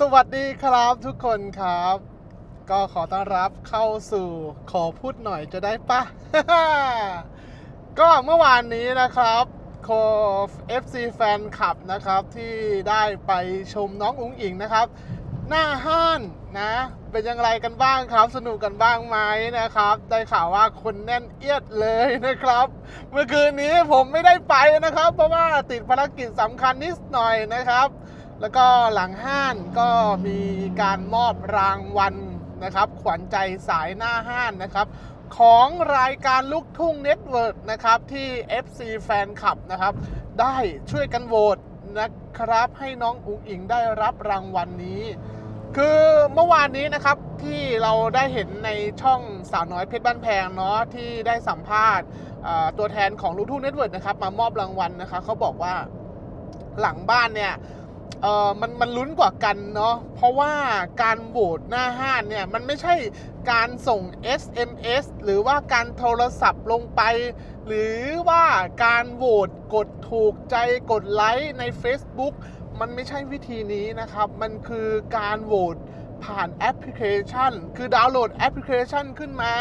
สวัสดีครับทุกคนครับ ก็ขอต้อนรับเข้าสู่ขอพูดหน่อยจะได้ปะ ก็เมื่อวานนี้นะครับโค FC แฟนคลับนะครับที่ได้ไปชมน้องอุ๋งอิงนะครับ หน้าห้านนะ เป็นยังไงกันบ้างครับ สนุกกันบ้างไหมนะครับ ได้ข่าวว่าคนแน่นเอียดเลยนะครับ เมื่อคืนนี้ผมไม่ได้ไปนะครับ เพราะว่าติดภารกิจสำคัญนิดหน่อยนะครับ แล้วก็หลังห้านก็มีการมอบรางวัลนะครับ ขวัญใจสายหน้าห้านนะครับ ของรายการลูกทุ่งเน็ตเวิร์กนะครับ ที่ FC แฟนคลับนะครับ ได้ช่วยกันโหวตนะครับให้น้องอุ๋งอิงได้รับรางวัลนนี้ คือเมื่อวานนี้นะครับที่เราได้เห็นในช่องสาวน้อยเพชรบ้านแพงเนาะที่ได้สัมภาษณ์ตัวแทนของลูกทุ่งเน็ตเวิร์กนะครับ มามอบรางวัลนะคะเขาบอกว่าหลังบ้านเนี่ย เออมันมันลุ้นกว่ากันเนาะเพราะว่าการโหวตหน้าห้านเนี่ยมันไม่ใช่การส่ง SMS หรือว่าการโทรศัพท์ลงไป หรือว่าการโหวตกดถูกใจกดไลค์ใน Facebook มันไม่ใช่วิธีนี้นะครับ มันคือการโหวตผ่านแอปพลิเคชัน คือดาวน์โหลดแอปพลิเคชันขึ้นมา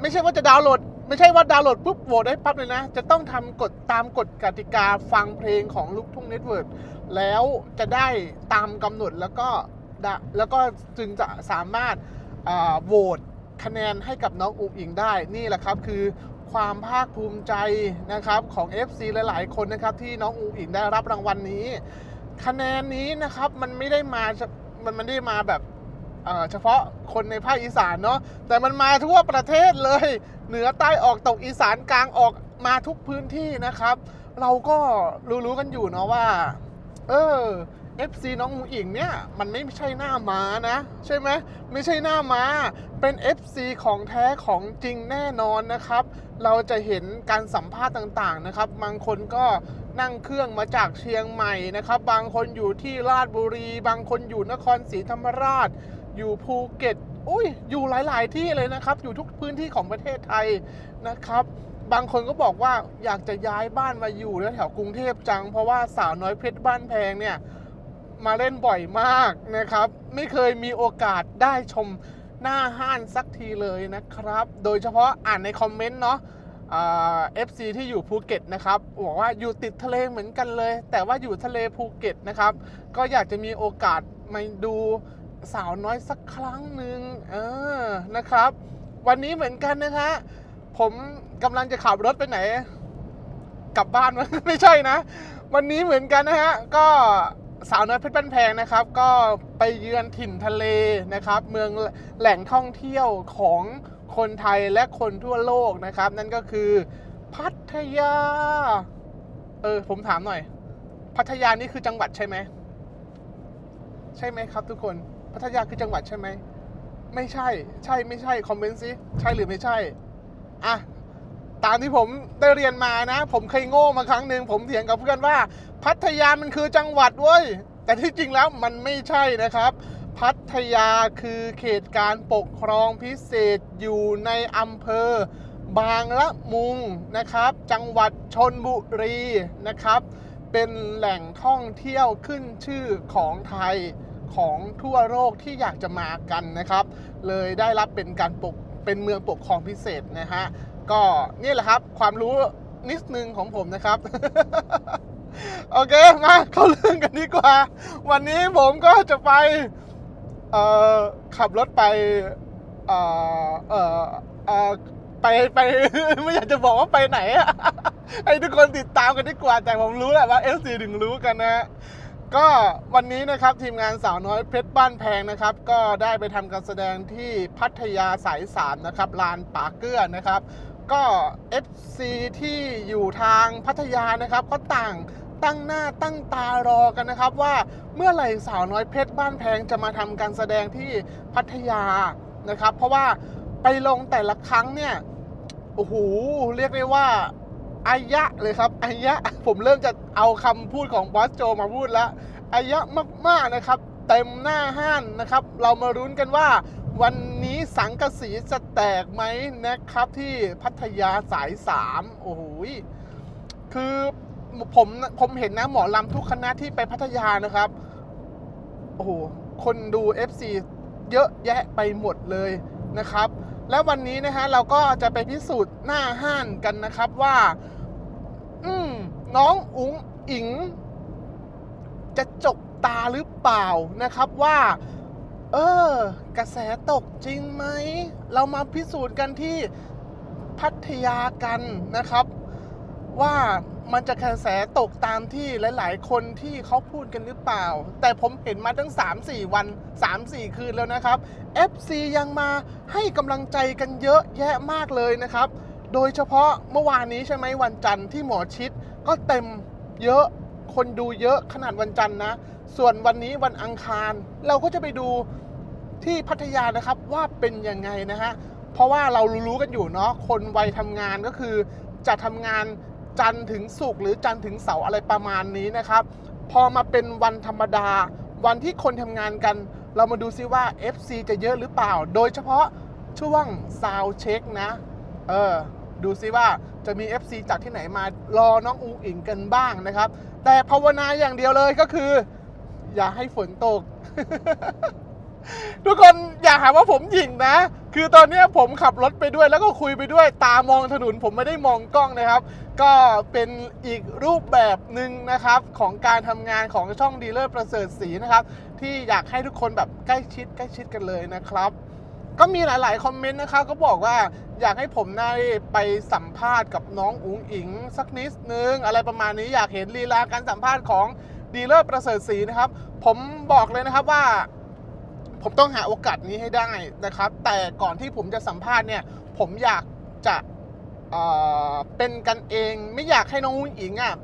ไม่ใช่ว่าจะดาวน์โหลด ไม่ใช่ว่าดาวน์โหลดปุ๊บโหวตได้ปั๊บเลยนะ จะต้องทำกฎตามกฎกติกาฟังเพลงของลูกทุ่งเน็ตเวิร์กแล้วจะได้ตามกำหนดแล้วก็แล้วก็จึงจะสามารถโหวตคะแนนให้กับน้องอุ๋งอิงได้นี่แหละครับคือความภาคภูมิใจนะครับของ FC หลาย ๆ คนนะครับที่น้องอุ๋งอิงได้รับรางวัลนนี้ คะแนนนี้นะครับมันไม่ได้มามันไม่ได้มาแบบ เฉพาะคนในภาคอีสานเนาะแต่มันมาทั่วประเทศเลย เหนือใต้ออกตกอีสานกลางออกมาทุกพื้นที่นะครับ เราก็รู้ๆกันอยู่เนาะว่า เออ FC น้องอุ๋งอิงเนี่ยมันไม่ใช่หน้าม้านะ ใช่ไหมไม่ใช่หน้าม้า เป็น FC ของแท้ของจริงแน่นอนนะครับ เราจะเห็นการสัมภาษณ์ต่างๆนะครับ บางคนก็นั่งเครื่องมาจากเชียงใหม่นะครับ บางคนอยู่ที่ราชบุรี บางคนอยู่นครศรีธรรมราช อยู่ภูเก็ตอุ้ยอยู่หลาย ๆ ที่เลยนะครับ อยู่ทุกพื้นที่ของประเทศไทยนะครับ บางคนก็บอกว่าอยากจะย้ายบ้านมาอยู่แถวๆกรุงเทพจัง เพราะว่าสาวน้อยเพชรบ้านแพงเนี่ยมาเล่นบ่อยมากนะครับ ไม่เคยมีโอกาสได้ชมหน้าห้านสักทีเลยนะครับ โดยเฉพาะอ่านในคอมเมนต์เนาะเอฟซีที่อยู่ภูเก็ตนะครับบอกว่าอยู่ติดทะเลเหมือนกันเลย แต่ว่าอยู่ทะเลภูเก็ตนะครับ ก็อยากจะมีโอกาสมาดู สาวน้อยสักครั้งหนึ่งเออนะครับ วันนี้เหมือนกันนะฮะผมกำลังจะขับรถไปไหน กลับบ้านมั้ยไม่ใช่นะ วันนี้เหมือนกันนะฮะก็สาวน้อยเพชรบ้านแพงนะครับ ก็ไปเยือนถิ่นทะเลนะครับ เมืองแหล่งท่องเที่ยวของคนไทยและคนทั่วโลกนะครับ นั่นก็คือ พัทยา เออ ผมถามหน่อย พัทยานี่คือจังหวัดใช่ไหม ใช่ไหมครับทุกคน พัทยาคือจังหวัดใช่ไหม ไม่ใช่ ใช่ไม่ใช่ คอมเมนต์สิ ใช่หรือไม่ใช่ อะ ตามที่ผมได้เรียนมานะ ผมเคยโง่มาครั้งหนึ่ง ผมเถียงกับเพื่อนว่า พัทยามันคือจังหวัดเว้ย แต่ที่จริงแล้วมันไม่ใช่นะครับ พัทยาคือเขตการปกครองพิเศษอยู่ในอำเภอบางละมุงนะครับ จังหวัดชนบุรีนะครับ เป็นแหล่งท่องเที่ยวขึ้นชื่อของไทย ของทั่วโลกที่อยากจะมากันนะครับ เลยได้รับเป็นการปกเป็นเมืองปกครองพิเศษนะฮะก็นี่แหละครับความรู้นิดนึงของผมนะครับ โอเคมาเข้าเรื่องกันดีกว่า วันนี้ผมก็จะไปขับรถไปไปไปไม่อยากจะบอกว่าไปไหนอะให้ทุกคนติดตามกันดีกว่าแต่ผมรู้แหละว่าเอฟซีถึงรู้กันนะ ก็วันนี้นะครับทีมงานสาวน้อยเพชรบ้านแพงนะครับ ก็ได้ไปทำการแสดงที่พัทยาสายสามนะครับลานป่าเกลือนะครับ ก็ FC ที่อยู่ทางพัทยานะครับก็ต่างตั้งหน้าตั้งตารอกันนะครับว่าเมื่อไหร่สาวน้อยเพชรบ้านแพงจะมาทำการแสดงที่พัทยานะครับ เพราะว่าไปลงแต่ละครั้งเนี่ยโอ้โหเรียกได้ว่า อายะเลยครับอายะผมเริ่มจะเอาคำพูดของบอสโจมาพูดแล้วอายะมากๆนะครับ เต็มหน้าห้านนะครับ เรามารุ้นกันว่า วันนี้สังกะสีจะแตกไหมนะครับ ที่พัทยาสายสามโอ้โหคือผมผมเห็นนะหมอลำทุกคณะที่ไปพัทยานะครับ โอ้โห คนดู FC เยอะแยะไปหมดเลยนะครับ แล้ววันนี้นะฮะเราก็จะไปพิสูจน์หน้าห้านกันนะครับว่า อืมน้องอุ๋งอิง จะจกตาหรือเปล่านะครับว่า เออ กระแสตกจริงไหม เรามาพิสูจน์กันที่พัทยากันนะครับ ว่ามันจะกระแสตกตามที่หลาย ๆ คนที่เขาพูดกันหรือเปล่า แต่ผมเห็นมาตั้ง 3-4 วัน 3-4 คืนแล้วนะครับ FC ยังมาให้กำลังใจกันเยอะแยะมากเลยนะครับ โดยเฉพาะเมื่อวานนี้ใช่ไหมวันจันทร์ที่หมอชิดก็เต็มเยอะคนดูเยอะขนาดวันจันทร์นะ ส่วนวันนี้วันอังคาร เราก็จะไปดูที่พัทยานะครับว่าเป็นยังไงนะฮะ เพราะว่าเรารู้ๆกันอยู่เนาะคนวัยทำงานก็คือจะทำงานจันทร์ถึงศุกร์หรือจันทร์ถึงเสาร์อะไรประมาณนี้นะครับ พอมาเป็นวันธรรมดา วันที่คนทำงานกัน เรามาดูซิว่า FC จะเยอะหรือเปล่า โดยเฉพาะช่วงซาวเช็คนะ เออ ดูซิว่าจะมี FC จากที่ไหนมารอน้องอูอิงกันบ้างนะครับ แต่ภาวนาอย่างเดียวเลยก็คือ อย่าให้ฝนตก ทุกคนอย่าหาว่าผมหยิ่งนะ คือตอนนี้ผมขับรถไปด้วยแล้วก็คุยไปด้วยตามองถนนผมไม่ได้มองกล้องนะครับ ก็เป็นอีกรูปแบบหนึ่งนะครับ ของการทำงานของช่องดีลเลอร์ประเสริฐศรีนะครับ ที่อยากให้ทุกคนแบบใกล้ชิดใกล้ชิดกันเลยนะครับ ก็มีหลาย ๆ คอมเมนต์นะครับก็บอกว่าอยากให้ผมได้ไปสัมภาษณ์กับน้องอุ๋งอิง สักนิดนึง อะไรประมาณนี้อยากเห็นลีลาการสัมภาษณ์ของดีเลอร์ประเสริฐศรีนะครับ ผมบอกเลยนะครับว่า ผมต้องหาโอกาสนี้ให้ได้นะครับ แต่ก่อนที่ผมจะสัมภาษณ์เนี่ย ผมอยากจะเเป็นกันเองไม่อยากให้น้องอุ๋งอิงอะ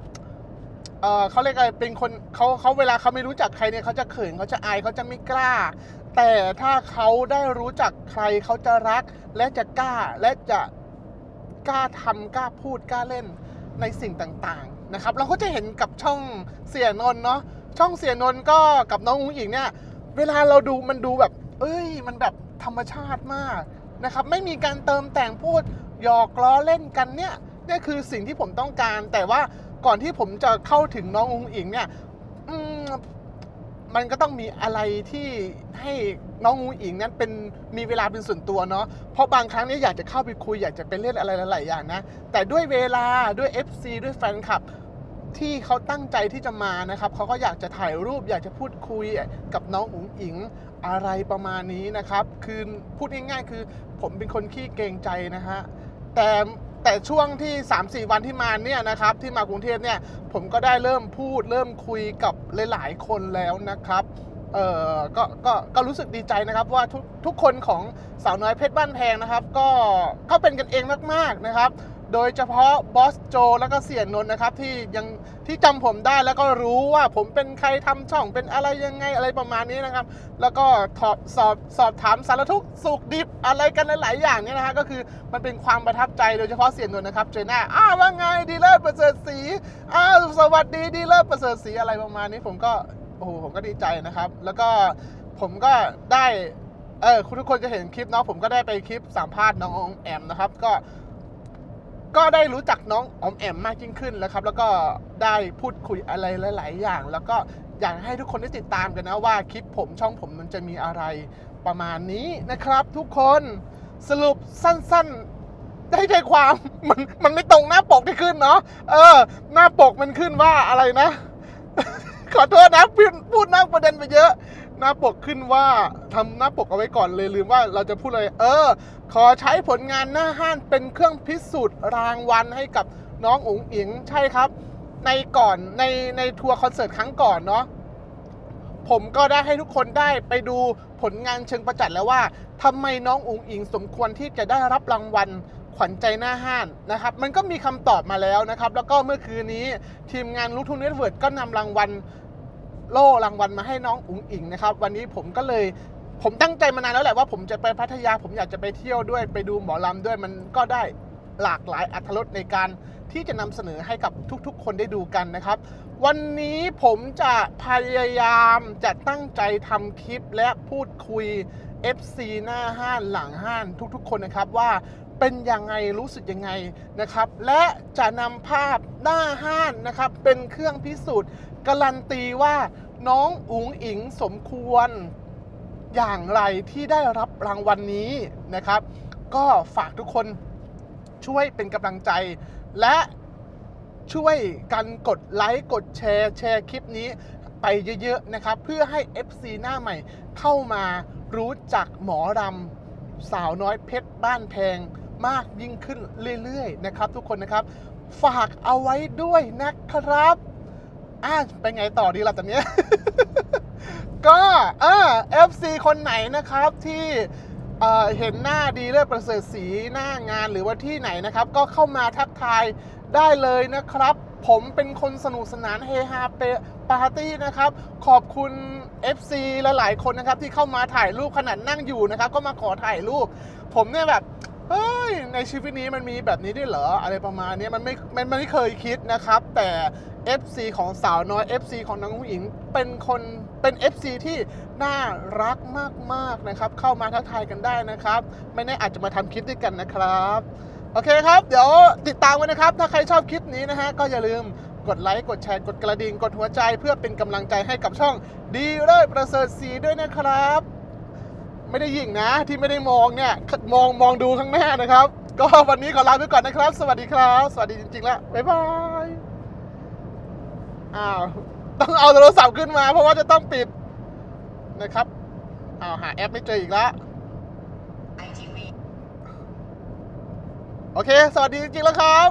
เอ่อเขาเรียกอะไรเป็นคนเขาเขาเวลาเขาไม่รู้จักใครเนี่ยเขาจะเขินเขาจะอายเขาจะไม่กล้า แต่ถ้าเขาได้รู้จักใครเขาจะรัก และจะกล้าและจะกล้าทำกล้าพูดกล้าเล่นในสิ่งต่างๆนะครับ เราก็จะเห็นกับช่องเสียนนเนาะช่องเสียนนก็กับน้องอุ้งอิงเนี่ย เวลาเราดูมันดูแบบ เอ้ย มันแบบธรรมชาติมากนะครับ ไม่มีการเติมแต่งพูดหยอกล้อเล่นกันเนี่ยนี่คือสิ่งที่ผมต้องการ แต่ว่าก่อนที่ผมจะเข้าถึงน้องอุ้งอิงเนี่ย มันก็ต้องมีอะไรที่ให้น้องงูอิงนั้นเป็นมีเวลาเป็นส่วนตัวเนาะเพราะบางครั้งเนี่ยอยากจะเข้าไปคุยอยากจะไปเล่นอะไรหลายๆอย่างนะแต่ด้วยเวลาด้วย FC ด้วยแฟนคลับที่เขาตั้งใจที่จะมานะครับเขาก็อยากจะถ่ายรูปอยากจะพูดคุยกับน้องอุ๋งอิงอะไรประมาณนี้นะครับ คือพูดง่ายๆคือผมเป็นคนขี้เกรงใจนะฮะแต่ แต่ช่วงที่ 3-4 วันที่มาเนี่ยนะครับที่มากรุงเทพเนี่ยผมก็ได้เริ่มพูด เริ่มคุยกับหลายๆคนแล้วนะครับเออก็ก็ก็รู้สึกดีใจนะครับว่าทุกทุกคนของสาวน้อยเพชรบ้านแพงนะครับ ก็ก็เป็นกันเองมากๆนะครับ โดยเฉพาะบอสโจแล้วก็เสียนนท์นะครับที่ยังที่จำผมได้แล้วก็รู้ว่าผมเป็นใครทำช่องเป็นอะไรยังไงอะไรประมาณนี้นะครับ แล้วก็สอบสอบสอบถามสารทุกสุขดิบอะไรกันหลาย ๆ อย่างเนี่ยนะฮะก็คือมันเป็นความประทับใจโดยเฉพาะเสียนนท์นะครับเจอหน้าอ้าว่าไงดีเลิศประเสริฐศรีอ้าสวัสดีดีเลิศประเสริฐศรีอะไรประมาณนี้ผมก็โอ้โหผมก็ดีใจนะครับ แล้วก็ผมก็ได้เออคุณทุกคนจะเห็นคลิปเนาะผมก็ได้ไปคลิปสัมภาษณ์น้องออมแอมนะครับ ก็ ก็ได้รู้จักน้องออมแอมมากยิ่งขึ้นแล้วครับ แล้วก็ได้พูดคุยอะไรหลาย ๆ อย่าง แล้วก็อยากให้ทุกคนได้ติดตามกันนะว่าคลิปผมช่องผมมันจะมีอะไรประมาณนี้นะครับ ทุกคนสรุปสั้น ๆ ได้ใจความมันมันไม่ตรงหน้าปกที่ขึ้นเนาะเออ หน้าปกมันขึ้นว่าอะไรนะ ขอโทษนะพูดพูดนอกประเด็นไปเยอะ หน้าปกขึ้นว่าทำหน้าปกเอาไว้ก่อนเลยลืมว่าเราจะพูดเลยเออ ขอใช้ผลงานหน้าห้านเป็นเครื่องพิสูจน์รางวัลให้กับน้องอุ๋งอิงใช่ครับ ในก่อนในในทัวร์คอนเสิร์ตครั้งก่อนเนาะผมก็ได้ให้ทุกคนได้ไปดูผลงานเชิงประจักษ์แล้วว่าทำไมน้องอุ๋งอิงสมควรที่จะได้รับรางวัลขวัญใจหน้าห้านนะครับ มันก็มีคำตอบมาแล้วนะครับ แล้วก็เมื่อคืนนี้ทีมงานลูกทุ่งเน็ตเวิร์ดก็นำรางวัล โล่รางวัลมาให้น้องอุ๋งอิงนะครับ วันนี้ผมก็เลยผมตั้งใจมานานแล้วแหละว่าผมจะไปพัทยา ผมอยากจะไปเที่ยวด้วยไปดูหมอลำด้วยมันก็ได้หลากหลายอัธรสในการที่จะนำเสนอให้กับทุกๆ คนได้ดูกันนะครับ วันนี้ผมจะพยายามจะตั้งใจทำคลิปและพูดคุย FC หน้าห้านหลังห้านทุกๆ คนนะครับว่า เป็นยังไงรู้สึกยังไงนะครับ และจะนำภาพหน้าห้านนะครับ เป็นเครื่องพิสูจน์การันตีว่าน้องอุ๋งอิงสมควรอย่างไรที่ได้รับรางวัลนนี้นะครับ ก็ฝากทุกคนช่วยเป็นกำลังใจ และช่วยกันกดไลค์กดแชร์ แชร์คลิปนี้ไปเยอะๆนะครับ เพื่อให้ FC หน้าใหม่เข้ามารู้จักหมอรำสาวน้อยเพชรบ้านแพง มากยิ่งขึ้นเรื่อยๆนะครับ ทุกคนนะครับ ฝากเอาไว้ด้วยนะครับอะไปไงต่อดีล่ะตอนนี้ ก็เออ FC คนไหนนะครับที่เอ่อเห็นหน้าดีเลิศประเสริฐสีหน้างานหรือว่าที่ไหนนะครับ ก็เข้ามาทักทายได้เลยนะครับ ผมเป็นคนสนุกสนานเฮฮาเปปาร์ตี้นะครับ ขอบคุณ FC หลายๆคนนะครับที่เข้ามาถ่ายรูปขนาดนั่งอยู่นะครับ ก็มาขอถ่ายรูป ผมเนี่ยแบบ เฮ้ยในชีวิตนี้มันมีแบบนี้ด้วยเหรออะไรประมาณนี้มันไม่มันไม่เคยคิดนะครับ แต่ FC ของสาวน้อย FC ของน้องผู้หญิงเป็นคนเป็น FC ที่น่ารักมากๆนะครับ เข้ามาทักทายกันได้นะครับ ไม่แน่อาจจะมาทำคลิปด้วยกันนะครับ โอเคครับเดี๋ยวติดตามกันนะครับ ถ้าใครชอบคลิปนี้นะฮะก็อย่าลืมกดไลค์ กดแชร์ กดกระดิ่ง กดหัวใจ เพื่อเป็นกำลังใจให้กับช่องดีเลิศประเสริฐสีด้วยนะครับ ไม่ได้ยิงนะที่ไม่ได้มองเนี่ยมองมองดูข้างหน้านะครับ ก็วันนี้ขอลาไปก่อนนะครับ สวัสดีครับ สวัสดีจริงๆแล้วบ๊ายบายอ้าวต้องเอาโทรศัพท์ขึ้นมา เพราะว่าจะต้องปิดนะครับอ้าวหาแอปไม่เจออีกแล้วไอทีวีโอเค สวัสดีจริงๆแล้วครับ